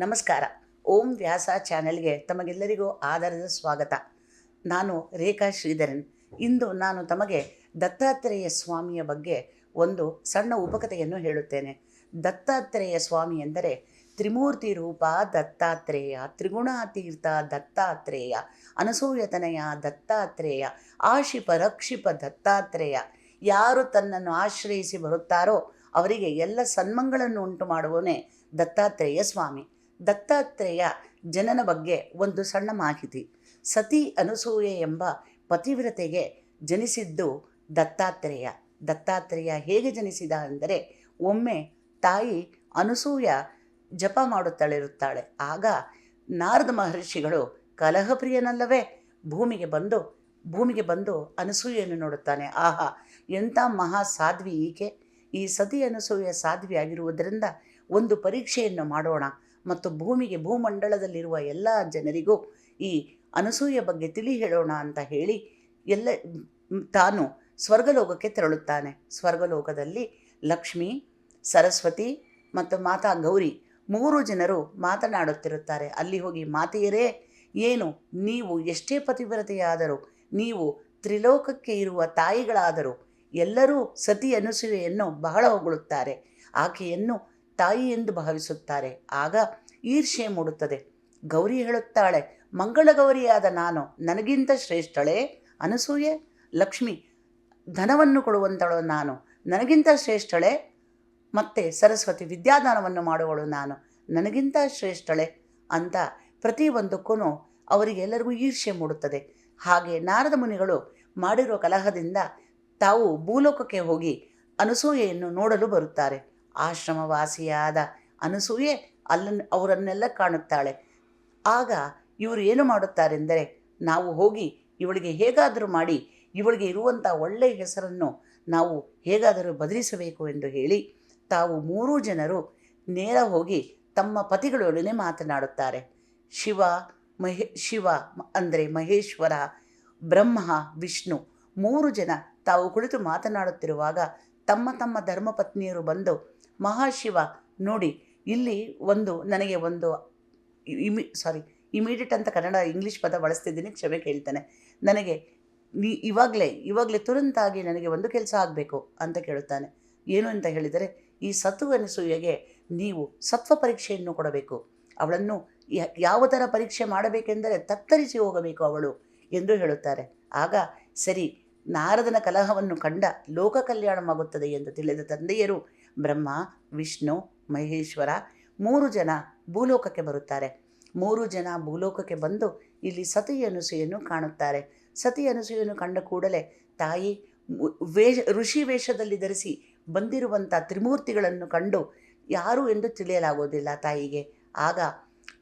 ನಮಸ್ಕಾರ. ಓಂ ವ್ಯಾಸ ಚಾನೆಲ್ಗೆ ತಮಗೆಲ್ಲರಿಗೂ ಆಧಾರದ ಸ್ವಾಗತ. ನಾನು ರೇಖಾ ಶ್ರೀಧರನ್. ಇಂದು ನಾನು ತಮಗೆ ದತ್ತಾತ್ರೇಯ ಸ್ವಾಮಿಯ ಬಗ್ಗೆ ಒಂದು ಸಣ್ಣ ಉಪಕಥೆಯನ್ನು ಹೇಳುತ್ತೇನೆ. ದತ್ತಾತ್ರೇಯ ಸ್ವಾಮಿ ಎಂದರೆ ತ್ರಿಮೂರ್ತಿ ರೂಪ ದತ್ತಾತ್ರೇಯ, ತ್ರಿಗುಣಾತೀರ್ಥ ದತ್ತಾತ್ರೇಯ, ಅನಸೂಯತನಯ ದತ್ತಾತ್ರೇಯ ಆಶಿಪ ರಕ್ಷಿಪ ದತ್ತಾತ್ರೇಯ. ಯಾರು ತನ್ನನ್ನು ಆಶ್ರಯಿಸಿ ಬರುತ್ತಾರೋ ಅವರಿಗೆ ಎಲ್ಲ ಸನ್ಮಂಗಳನ್ನು ಉಂಟು ಮಾಡುವವನೇ ದತ್ತಾತ್ರೇಯ ಸ್ವಾಮಿ. ದತ್ತಾತ್ರೇಯ ಜನನ ಬಗ್ಗೆ ಒಂದು ಸಣ್ಣ ಮಾಹಿತಿ. ಸತಿ ಅನಸೂಯೆ ಎಂಬ ಪತಿವ್ರತೆಗೆ ಜನಿಸಿದ್ದು ದತ್ತಾತ್ರೇಯ. ದತ್ತಾತ್ರೇಯ ಹೇಗೆ ಜನಿಸಿದ ಅಂದರೆ, ಒಮ್ಮೆ ತಾಯಿ ಅನಸೂಯ ಜಪ ಮಾಡುತ್ತಳಿರುತ್ತಾಳೆ. ಆಗ ನಾರದ ಮಹರ್ಷಿಗಳು ಕಲಹಪ್ರಿಯನಲ್ಲವೇ, ಭೂಮಿಗೆ ಬಂದು ಭೂಮಿಗೆ ಬಂದು ಅನಸೂಯೆಯನ್ನು ನೋಡುತ್ತಾನೆ. ಆಹಾ, ಎಂಥ ಮಹಾ ಸಾಧ್ವಿ ಈಕೆ. ಈ ಸತಿ ಅನಸೂಯ ಸಾಧ್ವಿಯಾಗಿರುವುದರಿಂದ ಒಂದು ಪರೀಕ್ಷೆಯನ್ನು ಮಾಡೋಣ. ಮತ್ತು ಭೂಮಿಗೆ ಭೂಮಂಡಲದಲ್ಲಿರುವ ಎಲ್ಲ ಜನರಿಗೂ ಈ ಅನಸೂಯ ಬಗ್ಗೆ ತಿಳಿ ಹೇಳೋಣ ಅಂತ ಹೇಳಿ ಎಲ್ಲ, ತಾನು ಸ್ವರ್ಗಲೋಕಕ್ಕೆ ತೆರಳುತ್ತಾನೆ. ಸ್ವರ್ಗಲೋಕದಲ್ಲಿ ಲಕ್ಷ್ಮಿ, ಸರಸ್ವತಿ ಮತ್ತು ಮಾತಾ ಗೌರಿ ಮೂರು ಜನರು ಮಾತನಾಡುತ್ತಿರುತ್ತಾರೆ. ಅಲ್ಲಿ ಹೋಗಿ ಮಾತೆಯರೇ, ಏನು ನೀವು ಎಷ್ಟೇ ಪತಿವ್ರತೆಯಾದರೂ, ನೀವು ತ್ರಿಲೋಕಕ್ಕೆ ಇರುವ ತಾಯಿಗಳಾದರೂ ಎಲ್ಲರೂ ಸತಿ ಅನಸೂಯೆಯನ್ನು ಬಹಳ ಹೊಗಳುತ್ತಾರೆ. ಆಕೆಯನ್ನು ತಾಯಿ ಎಂದು ಭಾವಿಸುತ್ತಾರೆ. ಆಗ ಈರ್ಷೆ ಮೂಡುತ್ತದೆ. ಗೌರಿ ಹೇಳುತ್ತಾಳೆ ಮಂಗಳಗೌರಿಯಾದ ನಾನು, ನನಗಿಂತ ಶ್ರೇಷ್ಠಳೇ? ಅನಸೂಯೆ? ಲಕ್ಷ್ಮಿ, ಧನವನ್ನು ಕೊಡುವಂತಳು ನಾನು, ನನಗಿಂತ ಶ್ರೇಷ್ಠಳೆ? ಮತ್ತು ಸರಸ್ವತಿ ವಿದ್ಯಾದಾನವನ್ನು ಮಾಡುವಳು ನಾನು, ನನಗಿಂತ ಶ್ರೇಷ್ಠಳೆ? ಅಂತ ಪ್ರತಿಯೊಂದಕ್ಕೂ ಅವರಿಗೆಲ್ಲರಿಗೂ ಈರ್ಷೆ ಮೂಡುತ್ತದೆ. ಹಾಗೆ ನಾರದ ಮುನಿಗಳು ಮಾಡಿರುವ ಕಲಹದಿಂದ ತಾವು ಭೂಲೋಕಕ್ಕೆ ಹೋಗಿ ಅನಸೂಯೆಯನ್ನು ನೋಡಲು ಬರುತ್ತಾರೆ. ಆಶ್ರಮವಾಸಿಯಾದ ಅನಸೂಯೆ ಅಲ್ಲನ್ನು ಅವರನ್ನೆಲ್ಲ ಕಾಣುತ್ತಾಳೆ. ಆಗ ಇವರು ಏನು ಮಾಡುತ್ತಾರೆಂದರೆ, ನಾವು ಹೋಗಿ ಇವಳಿಗೆ ಹೇಗಾದರೂ ಮಾಡಿ, ಇವಳಿಗೆ ಇರುವಂಥ ಒಳ್ಳೆಯ ಹೆಸರನ್ನು ನಾವು ಹೇಗಾದರೂ ಬದಲಿಸಬೇಕು ಎಂದು ಹೇಳಿ ತಾವು ಮೂರೂ ಜನರು ನೇರ ಹೋಗಿ ತಮ್ಮ ಪತಿಗಳೊಡನೆ ಮಾತನಾಡುತ್ತಾರೆ. ಶಿವ, ಮಹೇ, ಶಿವ ಅಂದರೆ ಮಹೇಶ್ವರ, ಬ್ರಹ್ಮ, ವಿಷ್ಣು ಮೂರು ಜನ ತಾವು ಕುಳಿತು ಮಾತನಾಡುತ್ತಿರುವಾಗ ತಮ್ಮ ತಮ್ಮ ಧರ್ಮಪತ್ನಿಯರು ಬಂದು ಮಹಾಶಿವ ನೋಡಿ, ಇಲ್ಲಿ ಒಂದು ನನಗೆ ಒಂದು ಇಮಿ ಸಾರಿ ಇಮಿಡಿಯೇಟ್ ಅಂತ ಕನ್ನಡ ಇಂಗ್ಲೀಷ್ ಪದ ಬಳಸ್ತಿದ್ದೀನಿ, ಕ್ಷಮೆ ಕೇಳ್ತಾನೆ. ನನಗೆ ನೀ, ಇವಾಗಲೇ ಇವಾಗಲೇ ತುರಂತಾಗಿ ನನಗೆ ಒಂದು ಕೆಲಸ ಆಗಬೇಕು ಅಂತ ಕೇಳುತ್ತಾನೆ. ಏನು ಅಂತ ಹೇಳಿದರೆ, ಈ ಸತ್ವ ಅನಸೂಯೆಗೆ ನೀವು ಸತ್ವ ಪರೀಕ್ಷೆಯನ್ನು ಕೊಡಬೇಕು. ಅವಳನ್ನು ಯಾವ ಥರ ಪರೀಕ್ಷೆ ಮಾಡಬೇಕೆಂದರೆ ತತ್ತರಿಸಿ ಹೋಗಬೇಕು ಅವಳು ಎಂದು ಹೇಳುತ್ತಾರೆ. ಆಗ ಸರಿ ನಾರದನ ಕಲಹವನ್ನು ಕಂಡ ಲೋಕ ಕಲ್ಯಾಣವಾಗುತ್ತದೆ ಎಂದು ತಿಳಿದ ತಂದೆಯರು ಬ್ರಹ್ಮ, ವಿಷ್ಣು, ಮಹೇಶ್ವರ ಮೂರು ಜನ ಭೂಲೋಕಕ್ಕೆ ಬರುತ್ತಾರೆ. ಮೂರು ಜನ ಭೂಲೋಕಕ್ಕೆ ಬಂದು ಇಲ್ಲಿ ಸತಿ ಅನುಸೆಯನ್ನು ಕಾಣುತ್ತಾರೆ. ಸತಿ ಅನುಸೆಯನ್ನು ಕಂಡ ಕೂಡಲೇ ತಾಯಿ ವೇಷ, ಋಷಿ ವೇಷದಲ್ಲಿ ಧರಿಸಿ ಬಂದಿರುವಂಥ ತ್ರಿಮೂರ್ತಿಗಳನ್ನು ಕಂಡು ಯಾರು ಎಂದು ತಿಳಿಯಲಾಗೋದಿಲ್ಲ ತಾಯಿಗೆ. ಆಗ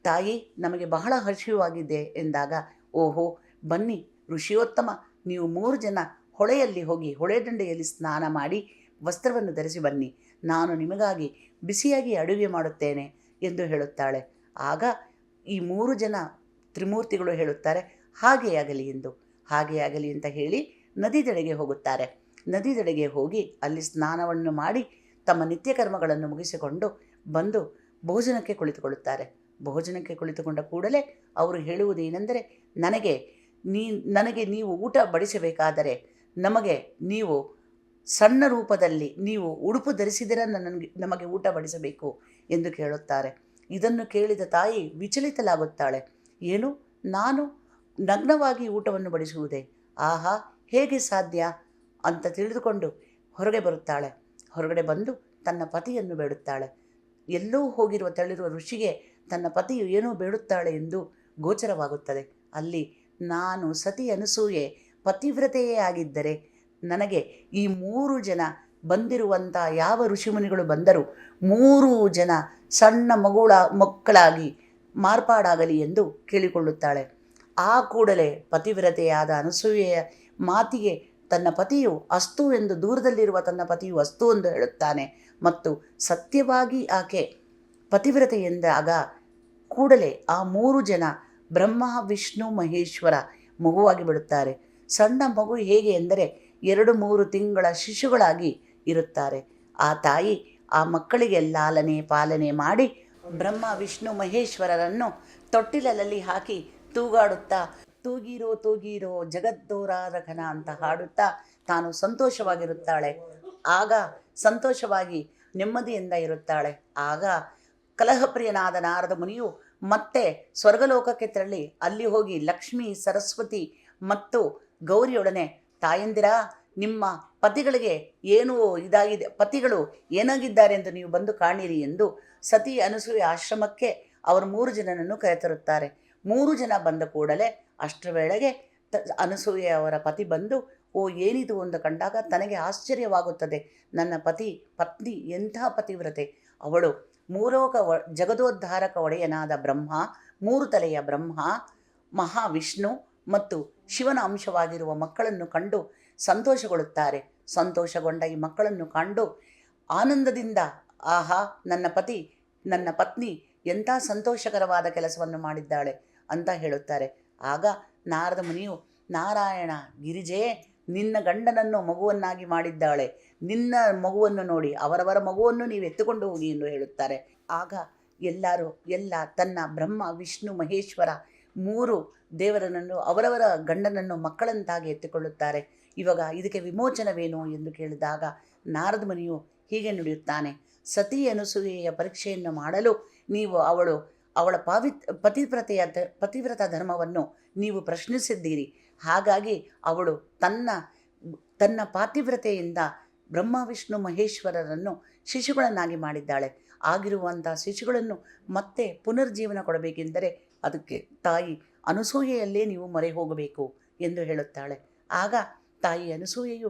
ತಾಯಿ, ನಮಗೆ ಬಹಳ ಹರ್ಷವಾಗಿದೆ ಎಂದಾಗ, ಓಹೋ, ಬನ್ನಿ, ಋಷಿಯೋತ್ತಮ ನೀವು ಮೂರು ಜನ ಹೊಳೆಯಲ್ಲಿ ಹೋಗಿ ಹೊಳೆ ದಂಡೆಯಲ್ಲಿ ಸ್ನಾನ ಮಾಡಿ ವಸ್ತ್ರವನ್ನು ಧರಿಸಿ ಬನ್ನಿ. ನಾನು ನಿಮಗಾಗಿ ಬಿಸಿಯಾಗಿ ಅಡುಗೆ ಮಾಡುತ್ತೇನೆ ಎಂದು ಹೇಳುತ್ತಾಳೆ. ಆಗ ಈ ಮೂರು ಜನ ತ್ರಿಮೂರ್ತಿಗಳು ಹೇಳುತ್ತಾರೆ, ಹಾಗೇ ಆಗಲಿ ಎಂದು. ಹಾಗೆ ಆಗಲಿ ಅಂತ ಹೇಳಿ ನದಿ ದಡೆಗೆ ಹೋಗುತ್ತಾರೆ. ನದಿ ದಡೆಗೆ ಹೋಗಿ ಅಲ್ಲಿ ಸ್ನಾನವನ್ನು ಮಾಡಿ ತಮ್ಮ ನಿತ್ಯ ಕರ್ಮಗಳನ್ನು ಮುಗಿಸಿಕೊಂಡು ಬಂದು ಭೋಜನಕ್ಕೆ ಕುಳಿತುಕೊಳ್ಳುತ್ತಾರೆ. ಭೋಜನಕ್ಕೆ ಕುಳಿತುಕೊಂಡ ಕೂಡಲೇ ಅವರು ಹೇಳುವುದೇನೆಂದರೆ, ನನಗೆ ನೀ, ನನಗೆ ನೀವು ಊಟ ಬಡಿಸಬೇಕಾದರೆ ನಮಗೆ ನೀವು ಸಣ್ಣ ರೂಪದಲ್ಲಿ ನೀವು ಉಡುಪು ಧರಿಸಿದರೆ ನನಗೆ, ನಮಗೆ ಊಟ ಬಡಿಸಬೇಕು ಎಂದು ಕೇಳುತ್ತಾರೆ. ಇದನ್ನು ಕೇಳಿದ ತಾಯಿ ವಿಚಲಿತಲಾಗುತ್ತಾಳೆ ಏನು? ನಾನು ನಗ್ನವಾಗಿ ಊಟವನ್ನು ಬಡಿಸುವುದೇ? ಆಹಾ, ಹೇಗೆ ಸಾಧ್ಯ? ಅಂತ ತಿಳಿದುಕೊಂಡು ಹೊರಗೆ ಬರುತ್ತಾಳೆ. ಹೊರಗಡೆ ಬಂದು ತನ್ನ ಪತಿಯನ್ನು ಬೇಡುತ್ತಾಳೆ. ಎಲ್ಲೋ ಹೋಗಿರುವ ತಳಿರುವ ಋಷಿಗೆ ತನ್ನ ಪತಿಯು ಏನೋ ಬೇಡುತ್ತಾಳೆ ಎಂದು ಗೋಚರವಾಗುತ್ತದೆ. ಅಲ್ಲಿ ನಾನು ಸತಿ ಅನಸೂಯೆ ಪತಿವ್ರತೆಯೇ ಆಗಿದ್ದರೆ ನನಗೆ ಈ ಮೂರು ಜನ ಬಂದಿರುವಂಥ ಯಾವ ಋಷಿಮುನಿಗಳು ಬಂದರೂ ಮೂರು ಜನ ಸಣ್ಣ ಮಗುಳ ಮಕ್ಕಳಾಗಿ ಮಾರ್ಪಾಡಾಗಲಿ ಎಂದು ಕೇಳಿಕೊಳ್ಳುತ್ತಾಳೆ. ಆ ಕೂಡಲೇ ಪತಿವ್ರತೆಯಾದ ಅನಸೂಯೆಯ ಮಾತಿಗೆ ತನ್ನ ಪತಿಯು ಅಸ್ತು ಎಂದು ದೂರದಲ್ಲಿರುವ ತನ್ನ ಪತಿಯು ಅಸ್ತು ಎಂದು ಹೇಳುತ್ತಾನೆ ಮತ್ತು ಸತ್ಯವಾಗಿ ಆಕೆ ಪತಿವ್ರತೆ ಎಂದಾಗ ಕೂಡಲೇ ಆ ಮೂರು ಜನ ಬ್ರಹ್ಮ, ವಿಷ್ಣು, ಮಹೇಶ್ವರ ಮಗುವಾಗಿ ಬಿಡುತ್ತಾರೆ. ಸಣ್ಣ ಮಗು ಹೇಗೆ ಎಂದರೆ ಎರಡು, ಮೂರು ತಿಂಗಳ ಶಿಶುಗಳಾಗಿ ಇರುತ್ತಾರೆ. ಆ ತಾಯಿ ಆ ಮಕ್ಕಳಿಗೆ ಲಾಲನೆ, ಪಾಲನೆ ಮಾಡಿ ಬ್ರಹ್ಮ, ವಿಷ್ಣು, ಮಹೇಶ್ವರರನ್ನು ತೊಟ್ಟಿಲಲ್ಲಿ ಹಾಕಿ ತೂಗಾಡುತ್ತಾ, ತೂಗಿರೋ ತೂಗಿರೋ, ಜಗದ್ದೋರಾರಘನ ಅಂತ ಹಾಡುತ್ತಾ ತಾನು ಸಂತೋಷವಾಗಿರುತ್ತಾಳೆ. ಆಗ ಸಂತೋಷವಾಗಿ ನೆಮ್ಮದಿಯಿಂದ ಇರುತ್ತಾಳೆ. ಆಗ ಕಲಹಪ್ರಿಯನಾದ ನಾರದ ಮುನಿಯು ಮತ್ತೆ ಸ್ವರ್ಗಲೋಕಕ್ಕೆ ತೆರಳಿ ಅಲ್ಲಿ ಹೋಗಿ ಲಕ್ಷ್ಮಿ, ಸರಸ್ವತಿ ಮತ್ತು ಗೌರಿಯೊಡನೆ, ತಾಯಂದಿರ, ನಿಮ್ಮ ಪತಿಗಳಿಗೆ ಏನು ಇದಾಗಿದೆ, ಪತಿಗಳು ಏನಾಗಿದ್ದಾರೆ ಎಂದು ನೀವು ಬಂದು ಕಾಣಿರಿ ಎಂದು ಸತಿ ಅನಸೂಯ ಆಶ್ರಮಕ್ಕೆ ಅವರು ಮೂರು ಜನನನ್ನು ಕರೆತರುತ್ತಾರೆ. ಮೂರು ಜನ ಬಂದ ಕೂಡಲೇ ಅಷ್ಟರ ವೇಳೆಗೆ ತ, ಅನಸೂಯ ಅವರ ಪತಿ ಬಂದು, ಓ, ಏನಿದು ಎಂದು ಕಂಡಾಗ ತನಗೆ ಆಶ್ಚರ್ಯವಾಗುತ್ತದೆ. ನನ್ನ ಪತಿ ಪತ್ನಿ ಎಂಥ ಪತಿವ್ರತೆ. ಅವಳು ಮೂಲೋಕ ವ ಜಗದೋದ್ಧಾರಕ ಒಡೆಯನಾದ ಬ್ರಹ್ಮ, ಮೂರು ತಲೆಯ ಬ್ರಹ್ಮ, ಮಹಾವಿಷ್ಣು ಮತ್ತು ಶಿವನ ಅಂಶವಾಗಿರುವ ಮಕ್ಕಳನ್ನು ಕಂಡು ಸಂತೋಷಗೊಳ್ಳುತ್ತಾರೆ. ಸಂತೋಷಗೊಂಡ ಈ ಮಕ್ಕಳನ್ನು ಕಂಡು ಆನಂದದಿಂದ, ಆಹಾ, ನನ್ನ ಪತಿ, ನನ್ನ ಪತ್ನಿ, ಎಂಥ ಸಂತೋಷಕರವಾದ ಕೆಲಸವನ್ನು ಮಾಡಿದ್ದಾಳೆ ಅಂತ ಹೇಳುತ್ತಾರೆ. ಆಗ ನಾರದ ಮುನಿಯು, ನಾರಾಯಣ, ಗಿರಿಜೆ ನಿನ್ನ ಗಂಡನನ್ನು ಮಗುವನ್ನಾಗಿ ಮಾಡಿದ್ದಾಳೆ. ನಿನ್ನ ಮಗುವನ್ನು ನೋಡಿ ಅವರವರ ಮಗುವನ್ನು ನೀವು ಎತ್ತುಕೊಂಡು ಹೋಗಿ ಎಂದು ಹೇಳುತ್ತಾರೆ. ಆಗ ಎಲ್ಲರೂ, ಎಲ್ಲ ತನ್ನ ಬ್ರಹ್ಮ, ವಿಷ್ಣು, ಮಹೇಶ್ವರ ಮೂರು ದೇವರನನ್ನು, ಅವರವರ ಗಂಡನನ್ನು ಮಕ್ಕಳಂತಾಗಿ ಎತ್ತುಕೊಳ್ಳುತ್ತಾರೆ. ಇವಾಗ ಇದಕ್ಕೆ ವಿಮೋಚನವೇನು ಎಂದು ಕೇಳಿದಾಗ ನಾರದ ಮುನಿಯು ಹೀಗೆ ನುಡಿಯುತ್ತಾನೆ. ಸತಿ ಅನುಸೂಯೆಯ ಪರೀಕ್ಷೆಯನ್ನು ಮಾಡಲು ನೀವು ಅವಳು ಅವಳ ಪಾವಿತ್, ಪತಿವ್ರತೆಯ ಪತಿವ್ರತ ಧರ್ಮವನ್ನು ನೀವು ಪ್ರಶ್ನಿಸಿದ್ದೀರಿ. ಹಾಗಾಗಿ ಅವಳು ತನ್ನ ತನ್ನ ಪಾತಿವ್ರತೆಯಿಂದ ಬ್ರಹ್ಮ, ವಿಷ್ಣು, ಮಹೇಶ್ವರರನ್ನು ಶಿಶುಗಳನ್ನಾಗಿ ಮಾಡಿದ್ದಾಳೆ. ಆಗಿರುವಂಥ ಶಿಶುಗಳನ್ನು ಮತ್ತೆ ಪುನರ್ಜೀವನ ಕೊಡಬೇಕೆಂದರೆ ಅದಕ್ಕೆ ತಾಯಿ ಅನಸೂಯೆಯಲ್ಲೇ ನೀವು ಮೊರೆ ಹೋಗಬೇಕು ಎಂದು ಹೇಳುತ್ತಾಳೆ. ಆಗ ತಾಯಿ ಅನಸೂಯೆಯು,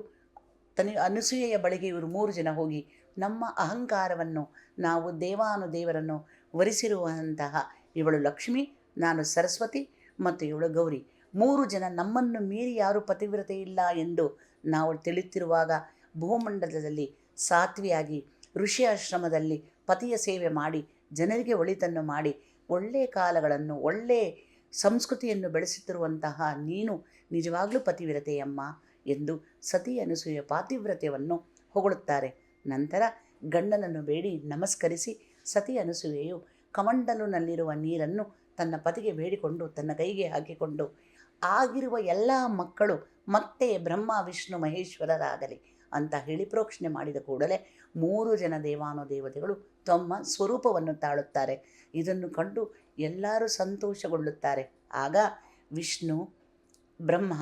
ತನಿ, ಅನಸೂಯೆಯ ಬಳಿಗೆ ಇವರು ಮೂರು ಜನ ಹೋಗಿ ನಮ್ಮ ಅಹಂಕಾರವನ್ನು ನಾವು ದೇವಾನುದೇವರನ್ನು ವರಿಸಿರುವಂತಹ ಇವಳು ಲಕ್ಷ್ಮಿ, ನಾನು ಸರಸ್ವತಿ ಮತ್ತು ಇವಳು ಗೌರಿ. ಮೂರು ಜನ ನಮ್ಮನ್ನು ಮೀರಿ ಯಾರೂ ಪತಿವ್ರತೆ ಇಲ್ಲ ಎಂದು ನಾವು ತಿಳಿಯುತ್ತಿರುವಾಗ ಭೂಮಂಡಲದಲ್ಲಿ ಸಾತ್ವಿಯಾಗಿ ಋಷಿ ಆಶ್ರಮದಲ್ಲಿ ಪತಿಯ ಸೇವೆ ಮಾಡಿ, ಜನರಿಗೆ ಒಳಿತನ್ನು ಮಾಡಿ ಒಳ್ಳೆಯ ಕಾಲಗಳನ್ನು ಒಳ್ಳೆಯ ಸಂಸ್ಕೃತಿಯನ್ನು ಬೆಳೆಸುತ್ತಿರುವಂತಹ ನೀನು ನಿಜವಾಗಲೂ ಪತಿವ್ರತೆಯಮ್ಮ ಎಂದು ಸತಿ ಅನಸೂಯ ಪಾತಿವ್ರತೆಯನ್ನು ಹೊಗಳುತ್ತಾರೆ. ನಂತರ ಗಂಡನನ್ನು ಬೇಡಿ ನಮಸ್ಕರಿಸಿ ಸತಿ ಅನಸೂಯೆಯು ಕಮಂಡಲುನಲ್ಲಿರುವ ನೀರನ್ನು ತನ್ನ ಪತಿಗೆ ಬೇಡಿಕೊಂಡು ತನ್ನ ಕೈಗೆ ಹಾಕಿಕೊಂಡು ಆಗಿರುವ ಎಲ್ಲ ಮಕ್ಕಳು ಮತ್ತೆ ಬ್ರಹ್ಮ, ವಿಷ್ಣು, ಮಹೇಶ್ವರರಾಗಲಿ ಅಂತ ಹೇಳಿ ಪ್ರೋಕ್ಷಣೆ ಮಾಡಿದ ಕೂಡಲೇ ಮೂರು ಜನ ದೇವಾನುದೇವತೆಗಳು ತಮ್ಮ ಸ್ವರೂಪವನ್ನು ತಾಳುತ್ತಾರೆ. ಇದನ್ನು ಕಂಡು ಎಲ್ಲರೂ ಸಂತೋಷಗೊಳ್ಳುತ್ತಾರೆ. ಆಗ ವಿಷ್ಣು, ಬ್ರಹ್ಮ,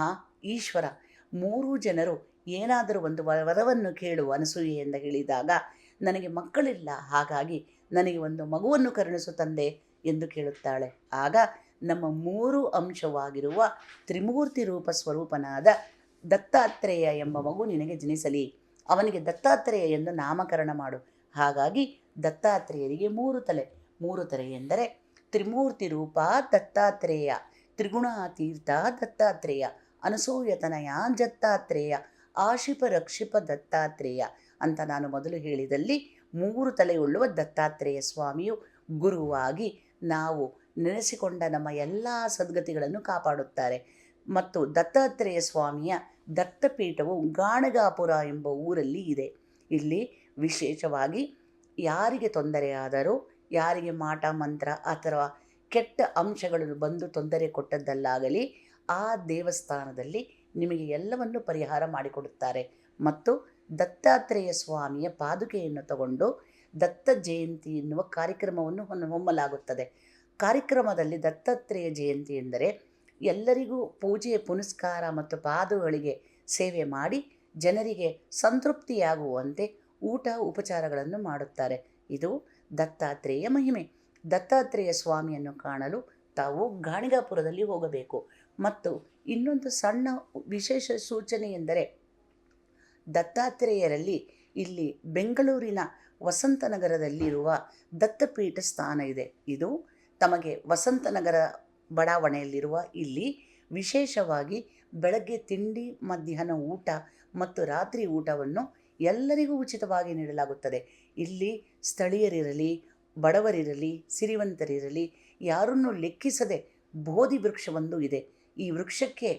ಈಶ್ವರ ಮೂರೂ ಜನರು ಏನಾದರೂ ಒಂದು ವರವನ್ನು ಕೇಳು ಅನಸೂಯೆ ಎಂದು ಹೇಳಿದಾಗ, ನನಗೆ ಮಕ್ಕಳಿಲ್ಲ, ಹಾಗಾಗಿ ನನಗೆ ಒಂದು ಮಗುವನ್ನು ಕರುಣಿಸು ತಂದೆ ಎಂದು ಕೇಳುತ್ತಾಳೆ. ಆಗ ನಮ್ಮ ಮೂರು ಅಂಶವಾಗಿರುವ ತ್ರಿಮೂರ್ತಿ ರೂಪ ಸ್ವರೂಪನಾದ ದತ್ತಾತ್ರೇಯ ಎಂಬ ಮಗು ನಿನಗೆ ಜನಿಸಲಿ. ಅವನಿಗೆ ದತ್ತಾತ್ರೇಯ ಎಂದು ನಾಮಕರಣ ಮಾಡು. ಹಾಗಾಗಿ ದತ್ತಾತ್ರೇಯರಿಗೆ ಮೂರು ತಲೆ. ಮೂರು ತಲೆ ಎಂದರೆ ತ್ರಿಮೂರ್ತಿ ರೂಪ ದತ್ತಾತ್ರೇಯ, ತ್ರಿಗುಣಾತೀರ್ಥ ದತ್ತಾತ್ರೇಯ, ಅನಸೂಯತನಯ ದತ್ತಾತ್ರೇಯ ಆಶಿಪ ರಕ್ಷಿಪ ದತ್ತಾತ್ರೇಯ ಅಂತ ನಾನು ಮೊದಲು ಹೇಳಿದಲ್ಲಿ ಮೂರು ತಲೆಯುಳ್ಳುವ ದತ್ತಾತ್ರೇಯ ಸ್ವಾಮಿಯು ಗುರುವಾಗಿ ನಾವು ನೆನೆಸಿಕೊಂಡ ನಮ್ಮ ಎಲ್ಲ ಸದ್ಗತಿಗಳನ್ನು ಕಾಪಾಡುತ್ತಾರೆ. ಮತ್ತು ದತ್ತಾತ್ರೇಯ ಸ್ವಾಮಿಯ ದತ್ತಪೀಠವು ಗಾಣಗಾಪುರ ಎಂಬ ಊರಲ್ಲಿ ಇದೆ. ಇಲ್ಲಿ ವಿಶೇಷವಾಗಿ ಯಾರಿಗೆ ತೊಂದರೆಯಾದರೂ ಯಾರಿಗೆ ಮಾಟ, ಮಂತ್ರ ಅಥವಾ ಕೆಟ್ಟ ಅಂಶಗಳು ಬಂದು ತೊಂದರೆ ಕೊಟ್ಟದ್ದಲ್ಲಾಗಲಿ, ಆ ದೇವಸ್ಥಾನದಲ್ಲಿ ನಿಮಗೆ ಎಲ್ಲವನ್ನು ಪರಿಹಾರ ಮಾಡಿಕೊಡುತ್ತಾರೆ. ಮತ್ತು ದತ್ತಾತ್ರೇಯ ಸ್ವಾಮಿಯ ಪಾದುಕೆಯನ್ನು ತಗೊಂಡು ದತ್ತ ಜಯಂತಿ ಎನ್ನುವ ಕಾರ್ಯಕ್ರಮವನ್ನು ಹೊಮ್ಮಲಾಗುತ್ತದೆ. ಕಾರ್ಯಕ್ರಮದಲ್ಲಿ ದತ್ತಾತ್ರೇಯ ಜಯಂತಿ ಎಂದರೆ ಎಲ್ಲರಿಗೂ ಪೂಜೆ, ಪುನಸ್ಕಾರ ಮತ್ತು ಪಾದಗಳಿಗೆ ಸೇವೆ ಮಾಡಿ ಜನರಿಗೆ ಸಂತೃಪ್ತಿಯಾಗುವಂತೆ ಊಟ, ಉಪಚಾರಗಳನ್ನು ಮಾಡುತ್ತಾರೆ. ಇದು ದತ್ತಾತ್ರೇಯ ಮಹಿಮೆ. ದತ್ತಾತ್ರೇಯ ಸ್ವಾಮಿಯನ್ನು ಕಾಣಲು ತಾವು ಗಾಣಿಗಾಪುರದಲ್ಲಿ ಹೋಗಬೇಕು. ಮತ್ತು ಇನ್ನೊಂದು ಸಣ್ಣ ವಿಶೇಷ ಸೂಚನೆ ಎಂದರೆ ದತ್ತಾತ್ರೇಯರಲ್ಲಿ ಇಲ್ಲಿ ಬೆಂಗಳೂರಿನ ವಸಂತನಗರದಲ್ಲಿರುವ ದತ್ತಪೀಠ ಸ್ಥಾನ ಇದೆ. ಇದು ತಮಗೆ ವಸಂತನಗರ ಬಡಾವಣೆಯಲ್ಲಿರುವ ಇಲ್ಲಿ ವಿಶೇಷವಾಗಿ ಬೆಳಗ್ಗೆ ತಿಂಡಿ, ಮಧ್ಯಾಹ್ನ ಊಟ ಮತ್ತು ರಾತ್ರಿ ಊಟವನ್ನು ಎಲ್ಲರಿಗೂ ಉಚಿತವಾಗಿ ನೀಡಲಾಗುತ್ತದೆ. ಇಲ್ಲಿ ಸ್ಥಳೀಯರಿರಲಿ, ಬಡವರಿರಲಿ, ಸಿರಿವಂತರಿರಲಿ ಯಾರನ್ನು ಲೆಕ್ಕಿಸದೆ ಬೋಧಿ ವೃಕ್ಷವೊಂದು ಇದೆ. ಈ ವೃಕ್ಷಕ್ಕೆ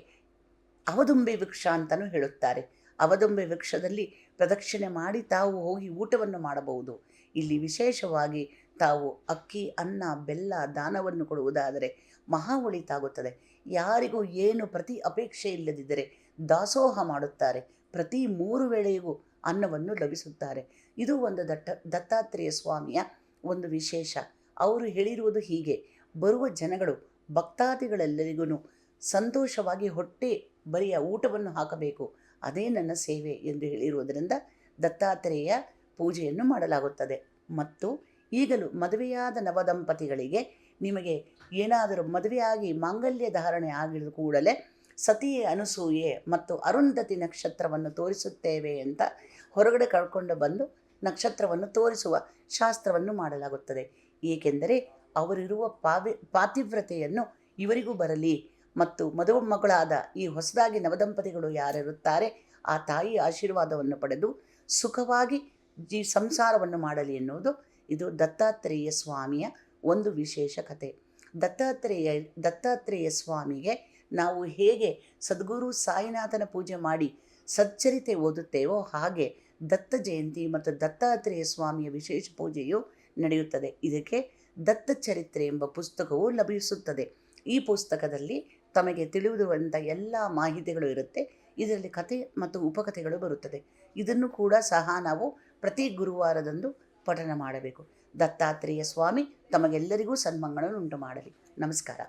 ಅವದುಂಬೆ ವೃಕ್ಷ ಅಂತಲೂ ಹೇಳುತ್ತಾರೆ. ಅವದುಂಬೆ ವೃಕ್ಷದಲ್ಲಿ ಪ್ರದಕ್ಷಿಣೆ ಮಾಡಿ ತಾವು ಹೋಗಿ ಊಟವನ್ನು ಮಾಡಬಹುದು. ಇಲ್ಲಿ ವಿಶೇಷವಾಗಿ ತಾವು ಅಕ್ಕಿ, ಅನ್ನ, ಬೆಲ್ಲ, ದಾನವನ್ನು ಕೊಡುವುದಾದರೆ ಮಹಾ ಒಳಿತಾಗುತ್ತದೆ. ಯಾರಿಗೂ ಏನು ಪ್ರತಿ ಅಪೇಕ್ಷೆ ಇಲ್ಲದಿದ್ದರೆ ದಾಸೋಹ ಮಾಡುತ್ತಾರೆ. ಪ್ರತಿ ಮೂರು ವೇಳೆಗೂ ಅನ್ನವನ್ನು ಲಭಿಸುತ್ತಾರೆ. ಇದು ಒಂದು ದಟ್ಟ, ದತ್ತಾತ್ರೇಯ ಸ್ವಾಮಿಯ ಒಂದು ವಿಶೇಷ. ಅವರು ಹೇಳಿರುವುದು ಹೀಗೆ. ಬರುವ ಜನಗಳು ಭಕ್ತಾದಿಗಳೆಲ್ಲರಿಗೂ ಸಂತೋಷವಾಗಿ ಹೊಟ್ಟೆ ಬರಿಯ ಊಟವನ್ನು ಹಾಕಬೇಕು. ಅದೇ ನನ್ನ ಸೇವೆ ಎಂದು ಹೇಳಿರುವುದರಿಂದ ದತ್ತಾತ್ರೇಯ ಪೂಜೆಯನ್ನು ಮಾಡಲಾಗುತ್ತದೆ. ಮತ್ತು ಈಗಲೂ ಮದುವೆಯಾದ ನವದಂಪತಿಗಳಿಗೆ ನಿಮಗೆ ಏನಾದರೂ ಮದುವೆಯಾಗಿ ಮಾಂಗಲ್ಯ ಧಾರಣೆ ಆಗಿದ ಕೂಡಲೇ ಸತಿಯೇ ಅನಸೂಯೆ ಮತ್ತು ಅರುಂಧತಿ ನಕ್ಷತ್ರವನ್ನು ತೋರಿಸುತ್ತೇವೆ ಅಂತ ಹೊರಗಡೆ ಕಳ್ಕೊಂಡು ಬಂದು ನಕ್ಷತ್ರವನ್ನು ತೋರಿಸುವ ಶಾಸ್ತ್ರವನ್ನು ಮಾಡಲಾಗುತ್ತದೆ. ಏಕೆಂದರೆ ಅವರಿರುವ ಪಾವಿ, ಪಾತಿವ್ರತೆಯನ್ನು ಇವರಿಗೂ ಬರಲಿ ಮತ್ತು ಮದುವೆ ಮಗಳಾದ ಈ ಹೊಸದಾಗಿ ನವದಂಪತಿಗಳು ಯಾರಿರುತ್ತಾರೆ ಆ ತಾಯಿ ಆಶೀರ್ವಾದವನ್ನು ಪಡೆದು ಸುಖವಾಗಿ ಜೀ, ಸಂಸಾರವನ್ನು ಮಾಡಲಿ ಎನ್ನುವುದು ಇದು ದತ್ತಾತ್ರೇಯ ಸ್ವಾಮಿಯ ಒಂದು ವಿಶೇಷ ಕತೆ. ದತ್ತಾತ್ರೇಯ ದತ್ತಾತ್ರೇಯ ಸ್ವಾಮಿಗೆ ನಾವು ಹೇಗೆ ಸದ್ಗುರು ಸಾಯಿನಾಥನ ಪೂಜೆ ಮಾಡಿ ಸಚ್ಚರಿತೆ ಓದುತ್ತೇವೋ ಹಾಗೆ ದತ್ತ ಜಯಂತಿ ಮತ್ತು ದತ್ತಾತ್ರೇಯ ಸ್ವಾಮಿಯ ವಿಶೇಷ ಪೂಜೆಯು ನಡೆಯುತ್ತದೆ. ಇದಕ್ಕೆ ದತ್ತ ಚರಿತ್ರೆ ಎಂಬ ಪುಸ್ತಕವು ಲಭಿಸುತ್ತದೆ. ಈ ಪುಸ್ತಕದಲ್ಲಿ ತಮಗೆ ತಿಳಿದುವಂಥ ಎಲ್ಲ ಮಾಹಿತಿಗಳು ಇರುತ್ತೆ. ಇದರಲ್ಲಿ ಕತೆ ಮತ್ತು ಉಪಕಥೆಗಳು ಬರುತ್ತದೆ. ಇದನ್ನು ಕೂಡ ಸಹ ನಾವು ಪ್ರತಿ ಗುರುವಾರದಂದು ಪಠನ ಮಾಡಬೇಕು. ದತ್ತಾತ್ರೇಯ ಸ್ವಾಮಿ ತಮಗೆಲ್ಲರಿಗೂ ಸನ್ಮಂಗಳನ್ನುಂಟು ಮಾಡಲಿ ನಮಸ್ಕಾರ.